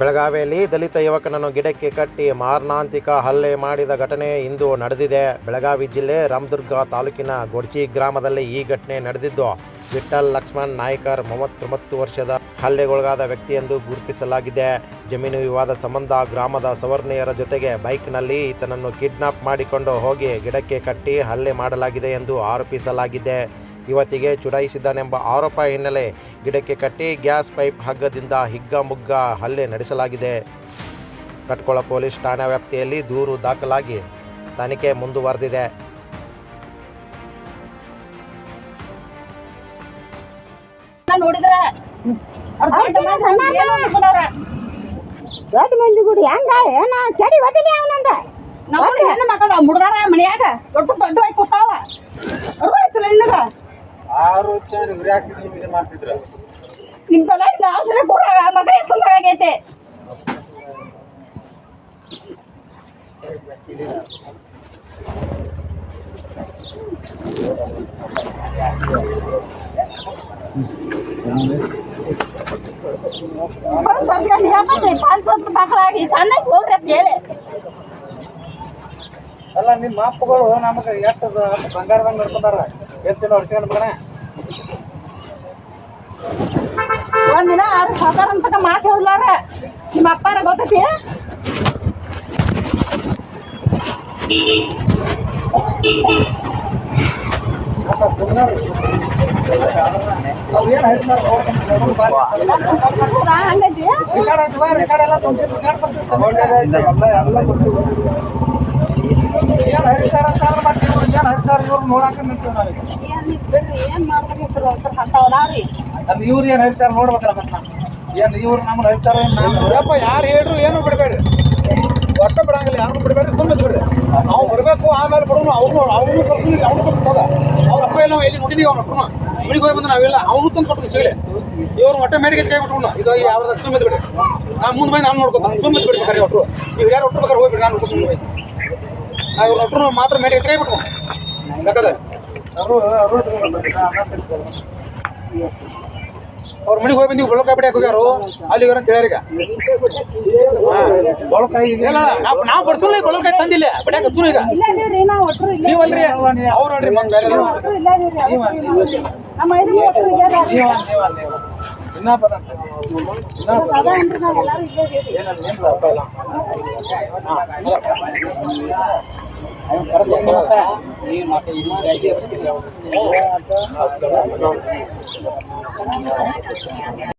ಬೆಳಗಾವಿಯಲ್ಲಿ ದಲಿತ ಯುವಕನನ್ನು ಗಿಡಕ್ಕೆ ಕಟ್ಟಿ ಮಾರಣಾಂತಿಕ ಹಲ್ಲೆ ಮಾಡಿದ ಘಟನೆ ಇಂದು ನಡೆದಿದೆ. ಬೆಳಗಾವಿ ಜಿಲ್ಲೆ ರಾಮದುರ್ಗ ತಾಲೂಕಿನ ಗೊಡ್ಚಿ ಗ್ರಾಮದಲ್ಲಿ ಈ ಘಟನೆ ನಡೆದಿದ್ದು ವಿಠಲ್ ಲಕ್ಷ್ಮಣ್ ನಾಯ್ಕರ್ ಮೂವತ್ತೊಂಬತ್ತು ವರ್ಷದ ಹಲ್ಲೆಗೊಳಗಾದ ವ್ಯಕ್ತಿ ಎಂದು ಗುರುತಿಸಲಾಗಿದೆ. ಜಮೀನು ವಿವಾದ ಸಂಬಂಧ ಗ್ರಾಮದ ಸವರ್ಣೀಯರ ಜೊತೆಗೆ ಬೈಕ್ನಲ್ಲಿ ಈತನನ್ನು ಕಿಡ್ನಾಪ್ ಮಾಡಿಕೊಂಡು ಹೋಗಿ ಗಿಡಕ್ಕೆ ಕಟ್ಟಿ ಹಲ್ಲೆ ಮಾಡಲಾಗಿದೆ ಎಂದು ಆರೋಪಿಸಲಾಗಿದೆ. ಯುವತಿಗೆ ಚುಡಾಯಿಸಿದ್ದಾನೆಂಬ ಆರೋಪ ಹಿನ್ನೆಲೆ ಗಿಡಕ್ಕೆ ಕಟ್ಟಿ ಗ್ಯಾಸ್ ಪೈಪ್ ಹಗ್ಗದಿಂದ ಹಿಗ್ಗಾಮುಗ್ಗ ಹಲ್ಲೆ ನಡೆಸಲಾಗಿದೆ. ಕಟ್ಕೊಳ ಪೊಲೀಸ್ ಠಾಣಾ ವ್ಯಾಪ್ತಿಯಲ್ಲಿ ದೂರು ದಾಖಲಾಗಿ ತನಿಖೆ ಮುಂದುವರೆದಿದೆ. ನೋಡಿದ್ರೆ ದೊಡ್ಡ ಮಂದಿ ಗುಡಿ ಹೆಂಗ? ಏನ ಚಡಿ ಅವನಂದ ನಾವು ಹೆಣ್ಣು ಮಕ್ಕಳ ಮುಡ್ದಾರ ಮನ್ಯಾಗ. ದೊಡ್ಡ ದೊಡ್ಡ ಕೂತಾವ. ಅರ್ವಾಯ್ತಲ್ಲ ನಿನಗ? ಆರು ವರ್ಷ ಇದು ಮಾಡ್ತಿದ್ರು? ನಿಮ್ ಸಲ ಔಷಧ ಕೊಡಾಗ ಮಗ ಹೇಳ್ತದೆ ಪಾಂಚ್ ಸತ್ತು ಮಕ್ಕಳಾಗಿ ಸಣ್ಣ ಹೋಗ್ರಿ ಅಂತ ಹೇಳಿ. ಅಲ್ಲ ನಿಮ್ಮ ಅಪ್ಪಗಳು ನಮಗೆ ಎಷ್ಟು ಬಂಗಾರದಂಗೆ ನೋಡ್ಕೊಂಡಾರ? ಎಷ್ಟು ಹೊಡ್ಸ್ಕೊಂಡು ಮಗನ ಒಂದಿನ ಅವ್ರು ಸಾಧಾರಣ ಅಂತ ಮಾತು ಹೇಳ್ಲಾರ ನಿಮ್ಮ ಅಪ್ಪಾರ ಗೊತ್ತೈತಿ? ಅವ್ರು ಏನು ಹೇಳ್ತಾರೆ ಏನು ಇವ್ರು ಏನು ಹೇಳ್ತಾರೆ ಇವ್ರು ನೋಡಕ್ಕೆ ನಿಂತೀವಿ ನಾವೀಗ ಏನ್ ಮಾಡ್ಬೇಕು ಅಲ್ಲಿ ಇವ್ರು ಏನು ಹೇಳ್ತಾರೆ ನೋಡ್ಬೇಕಲ್ಲ ಮತ್ತೆ ನಾವು. ಏನು ಇವ್ರು ನಮ್ಮನ್ನ ಹೇಳ್ತಾರೆ ಯಪ್ಪ ಯಾರು ಹೇಳ್ರು ಏನು ಬಿಡಬೇಡಿ. ಒಟ್ಟ ಬಿಡಂಗಿಲ್ಲ ಯಾರು ಬಿಡಬೇಡಿ ಸುಮ್ಮನೆ ಬಿಡ್ರಿ ನಾವು ಬರಬೇಕು ಆಮೇಲೆ ಬಿಡೋನು ಅವ್ರು ಅವನು ಕರ್ಕೊಂಡು ಅವ್ರು ಬರ್ತದ ಅವ್ರ ಅಪ್ಪ ಎಲ್ಲ ಎಲ್ಲಿ ಹುಟ್ಟಿನಿ ಅವ್ರ ಅಪ್ಪನ ಮನೆಗೆ ಹೋಗಿ ಬಂದ ನಾವೆಲ್ಲ ಅವನು ತಂದು ಕೊಟ್ಟು ಸಿಗಲಿ ಇವ್ರು ಹೊಟ್ಟೆ ಮೇಡಿಗೆ ಕೈ ಬಿಟ್ಕೊಂಡು ಇದು ಯಾವ್ದು ಸುಮ್ಮನೆ ಬಿಡಿ ನಾನು ಮುಂದೆ ಬಂದು ನಾನು ನೋಡ್ಕೊತಾನೆ. ಸುಮ್ಮನೆ ಬಿಡ್ರಿ ಬೇಕಾರೆ ಒಟ್ಟರು ಇವ್ರು ಯಾರು ಒಟ್ಟು ಬೇಕಾದ್ರೆ ಹೋಗ್ಬಿಡ್ರಿ ನಾನು ನೋಡ್ಕೊಂಡು ಮುಂದೆ ನಾವು ಇವ್ರ ಒಟ್ಟರು ಮಾತ್ರ ಮೇಡಿಗೆ ಕೈ ಬಿಟ್ಕೊಂಡು ಅವರು ಮನೆಗೆ ಹೋಗಿ ಬಂದಿವಿ ಬೆಳಕಾಯಿ ಬಿಡಕ್ಕೆ ಹೋಗ್ಯಾರು ಅಲ್ಲಿ ಇವ್ರ ಅಂತ ಹೇಳ್ಯಾರ ಈಗ ಬಳಕಾಯಿ ಇಲ್ಲ ನಾವು ನಾವು ಬಡ್ಸಲ್ಲ ಬಳಕಾಯಿ ತಂದಿಲ್ಲ ಬಡ್ಯಾಕ ಹಚ್ಚು ಈಗ ನೀವಲ್ರಿ ಅವ್ರು ನೋಡ್ರಿ ಮಂಗ ಏನಲ್ಲ ಏನಿಲ್ಲ ಅಪ್ಪ ಇಲ್ಲ ನೀನ್ ಮತ್ತೆ ಇನ್ನ